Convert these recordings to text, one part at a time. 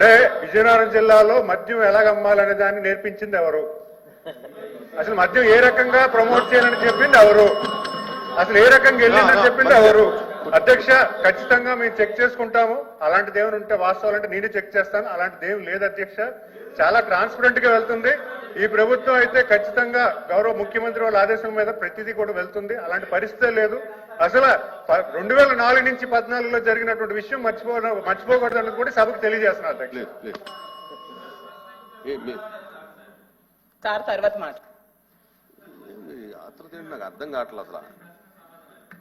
అంటే విజయనగరం జిల్లాలో మద్యం ఎలాగ అమ్మాలనే దాన్ని నేర్పించింది ఎవరు? అసలు మద్యం ఏ రకంగా ప్రమోట్ చేయాలని చెప్పింది ఎవరు? అసలు ఏ రకంగా వెళ్ళిందని చెప్పింది ఎవరు? అధ్యక్ష ఖచ్చితంగా మేము చెక్ చేసుకుంటాము. అలాంటి దేవుని ఉంటే వాస్తవాలంటే నేనే చెక్ చేస్తాను. అలాంటి దేవుని లేదు అధ్యక్ష. చాలా ట్రాన్స్పరెంట్గా వెళ్తుంది. ఈ ప్రభుత్వం అయితే ఖచ్చితంగా గౌరవ ముఖ్యమంత్రి వాళ్ళ ఆదేశం మీద ప్రతిదీ కూడా వెళ్తుంది. అలాంటి పరిస్థితే లేదు. అసలు ప- రెండు వేల నాలుగు నుంచి పద్నాలుగులో జరిగినటువంటి విషయం మర్చిపో మర్చిపోకూడదని కూడా సభకు తెలియజేస్తున్నారు సార్ తర్వాత మాట. ఏంటి నాకు అర్థం కావట్లేదు అసలు.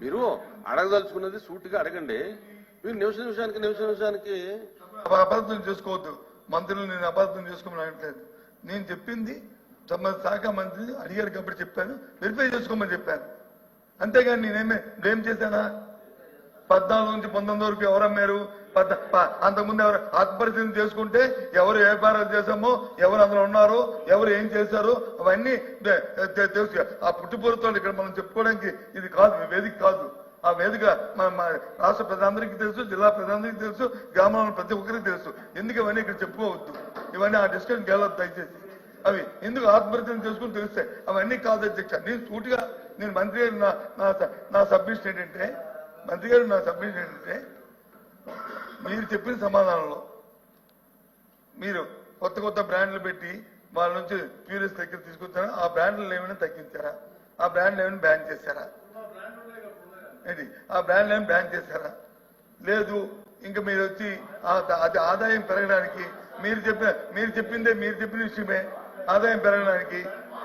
మీరు అడగదలుచుకున్నది సూటిగా అడగండి. మీరు నిమిష నిమిషానికి నిమిష నిమిషానికి అబ- అబద్ధం చేసుకోవద్దు. మంత్రులు నేను అబద్ధం చేసుకోమని అనట్లేదు. నేను చెప్పింది సంబంధిత శాఖ మంత్రి అడిగారు కాబట్టి చెప్పాను. వెరిఫై చేసుకోమని చెప్పాను. అంతేగాని నేనేమే బ్లేమ్ చేశానా? పద్నాలుగు నుంచి పంతొమ్మిది వరకు ఎవరు అమ్మారు? పద్ద- ప- అంతకుముందు ఎవరు ఆత్మపరిశీలన చేసుకుంటే ఎవరు వ్యాపారాలు చేశామో ఎవరు అందులో ఉన్నారో ఎవరు ఏం చేశారో అవన్నీ తెలుసు. ఆ పుట్టుపూరుతో ఇక్కడ మనం చెప్పుకోవడానికి ఇది కాదు వేదిక కాదు. ఆ వేదిక రాష్ట్ర ప్రజలందరికీ తెలుసు జిల్లా ప్రజలందరికీ తెలుసు గ్రామంలో ప్రతి ఒక్కరికి తెలుసు. ఎందుకు ఇవన్నీ ఇక్కడ చెప్పుకోవద్దు? ఇవన్నీ ఆ డిస్కషన్ గెలవద్దు దయచేసి. అవి ఎందుకు ఆత్మహత్యం చేసుకుని తెలుస్తాయి? అవన్నీ కాదు అధ్యక్ష. నేను సూటిగా నేను మంత్రి గారు నా నా నా సబ్మిషన్ ఏంటంటే మంత్రి గారు నా సబ్మిషన్ ఏంటంటే మీరు చెప్పిన సమాధానంలో మీరు కొత్త కొత్త బ్రాండ్లు పెట్టి వాళ్ళ నుంచి ప్యూరిస్ దగ్గర తీసుకొచ్చారా? ఆ బ్రాండ్లు ఏమైనా తగ్గించారా? ఆ బ్రాండ్లు ఏమైనా బ్యాన్ చేశారా? ఏంటి? ఆ బ్రాండ్ లైన్ బ్యాన్ చేశారా? లేదు ఇంకా మీరు వచ్చి అది ఆదాయం పెరగడానికి మీరు చెప్పిన మీరు చెప్పిందే మీరు చెప్పిన విషయమే. ఆదాయం పెరగడానికి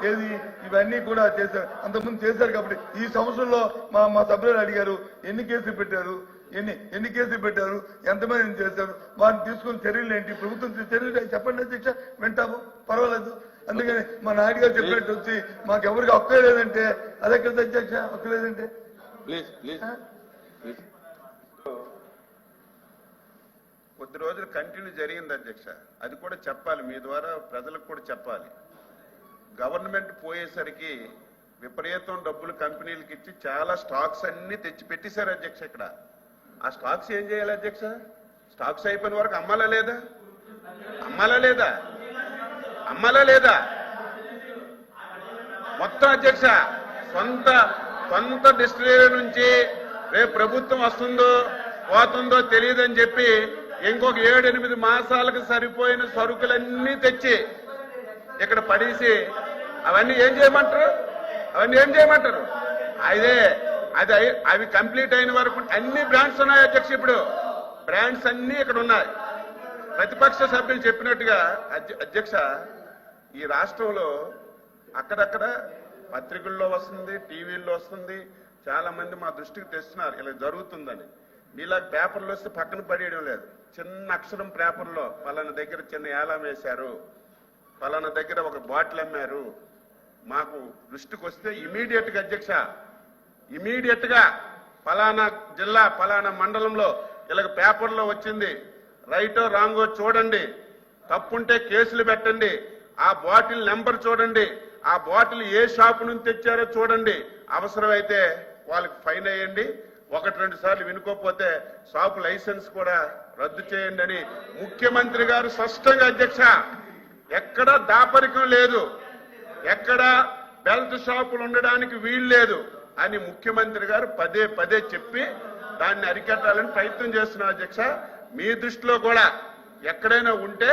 ఏది? ఇవన్నీ కూడా చేశారు. అంతకుముందు చేశారు కాబట్టి ఈ సంవత్సరంలో మా మా సభ్యులు అడిగారు ఎన్ని కేసులు పెట్టారు? ఎన్ని ఎన్ని కేసులు పెట్టారు? ఎంతమంది చేశారు? వారిని తీసుకున్న చర్యలు ఏంటి? ప్రభుత్వం చర్యలు చెప్పండి అధ్యక్ష వింటాము. పర్వాలేదు. అందుకని మా నాయుడు గారు చెప్పినట్టు వచ్చి మాకెవరికి హక్కు లేదంటే అదే కదా అధ్యక్ష హక్కు లేదంటే? ప్లీజ్ ప్లీజ్ కొద్ది రోజులు కంటిన్యూ జరిగింది అధ్యక్ష. అది కూడా చెప్పాలి. మీ ద్వారా ప్రజలకు కూడా చెప్పాలి. గవర్నమెంట్ పోయేసరికి విపరీతం డబ్బులు కంపెనీలకు ఇచ్చి చాలా స్టాక్స్ అన్ని తెచ్చి పెట్టేశారు అధ్యక్ష ఇక్కడ. ఆ స్టాక్స్ ఏం చేయాలి అధ్యక్ష? స్టాక్స్ అయిపోయిన వరకు అమ్మాలా లేదా? అమ్మాలా లేదా? అమ్మాలా లేదా? మొత్తం అధ్యక్ష సొంత సొంత డిస్టిలరీ నుంచి రేపు ప్రభుత్వం వస్తుందో పోతుందో తెలియదని చెప్పి ఇంకొక ఏడు ఎనిమిది మాసాలకు సరిపోయిన సరుకులన్నీ తెచ్చి ఇక్కడ పడేసి అవన్నీ ఏం చేయమంటారు? అవన్నీ ఏం చేయమంటారు? అదే అది అవి కంప్లీట్ అయిన వరకు అన్ని బ్రాండ్స్ ఉన్నాయి అధ్యక్ష ఇప్పుడు. బ్రాండ్స్ అన్ని ఇక్కడ ఉన్నాయి. ప్రతిపక్ష సభ్యులు చెప్పినట్టుగా అధ్యక్ష ఈ రాష్ట్రంలో అక్కడక్కడ పత్రికల్లో వస్తుంది టీవీల్లో వస్తుంది. చాలా మంది మా దృష్టికి తెస్తున్నారు ఇలా జరుగుతుందని. మీలా పేపర్లు వస్తే పక్కన పడేయడం లేదు. చిన్న అక్షరం పేపర్లో పలానా దగ్గర చిన్న ఏలం వేశారు. పలానా దగ్గర ఒక బాటిల్ అమ్మారు. మాకు దృష్టికి వస్తే ఇమీడియట్గా అధ్యక్ష ఇమీడియట్గా ఫలానా జిల్లా ఫలానా మండలంలో ఇలాగ పేపర్లో వచ్చింది. రైటో రాంగో చూడండి. తప్పుంటే కేసులు పెట్టండి. ఆ బాటిల్ నెంబర్ చూడండి. ఆ బాటిల్ ఏ షాపు నుంచి తెచ్చారో చూడండి. అవసరమైతే వాళ్ళకి ఫైన్ వేయండి. ఒకటి రెండు సార్లు వినుకోకపోతే షాపు లైసెన్స్ కూడా రద్దు చేయండి అని ముఖ్యమంత్రి గారు స్పష్టంగా అధ్యక్ష ఎక్కడ దాపరికం లేదు. ఎక్కడ బెల్ట్ షాపులు ఉండడానికి వీలు లేదు అని ముఖ్యమంత్రి గారు పదే పదే చెప్పి దాన్ని అరికట్టాలని ప్రయత్నం చేస్తున్నారు అధ్యక్ష. మీ దృష్టిలో కూడా ఎక్కడైనా ఉంటే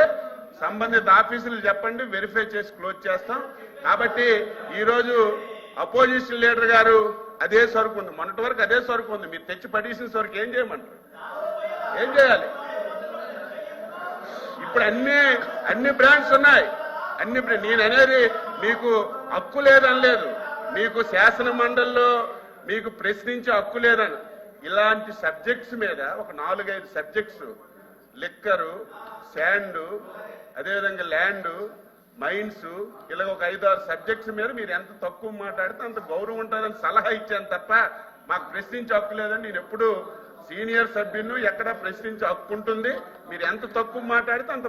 సంబంధిత ఆఫీసులు చెప్పండి వెరిఫై చేసి క్లోజ్ చేస్తాం. కాబట్టి ఈరోజు అపోజిషన్ లీడర్ గారు అదే సరుకు ఉంది. మొన్నటి వరకు అదే సరుకు ఉంది. మీరు తెచ్చి పడేసిన సరుకు ఏం చేయమంటారు? ఏం చేయాలి? ఇప్పుడు అన్ని అన్ని బ్రాండ్స్ ఉన్నాయి. అన్ని నేను అనేది మీకు హక్కు లేదనలేదు. మీకు శాసన మండలిలో మీకు ప్రశ్నించే హక్కు లేదని. ఇలాంటి సబ్జెక్ట్స్ మీద ఒక నాలుగైదు సబ్జెక్ట్స్ లిక్కరు శాండ్ అదేవిధంగా ల్యాండ్ మైన్స్ ఇలా ఒక ఐదు ఆరు సబ్జెక్ట్స్ మీద మీరు ఎంత తక్కువ మాట్లాడితే అంత గౌరవం ఉంటుందని సలహా ఇచ్చాను తప్ప మాకు ప్రశ్నించే హక్కు లేదని నేను ఎప్పుడు సీనియర్ సభ్యులను ఎక్కడ ప్రశ్నించే హక్కు ఉంటుంది. మీరు ఎంత తక్కువ మాట్లాడితే అంత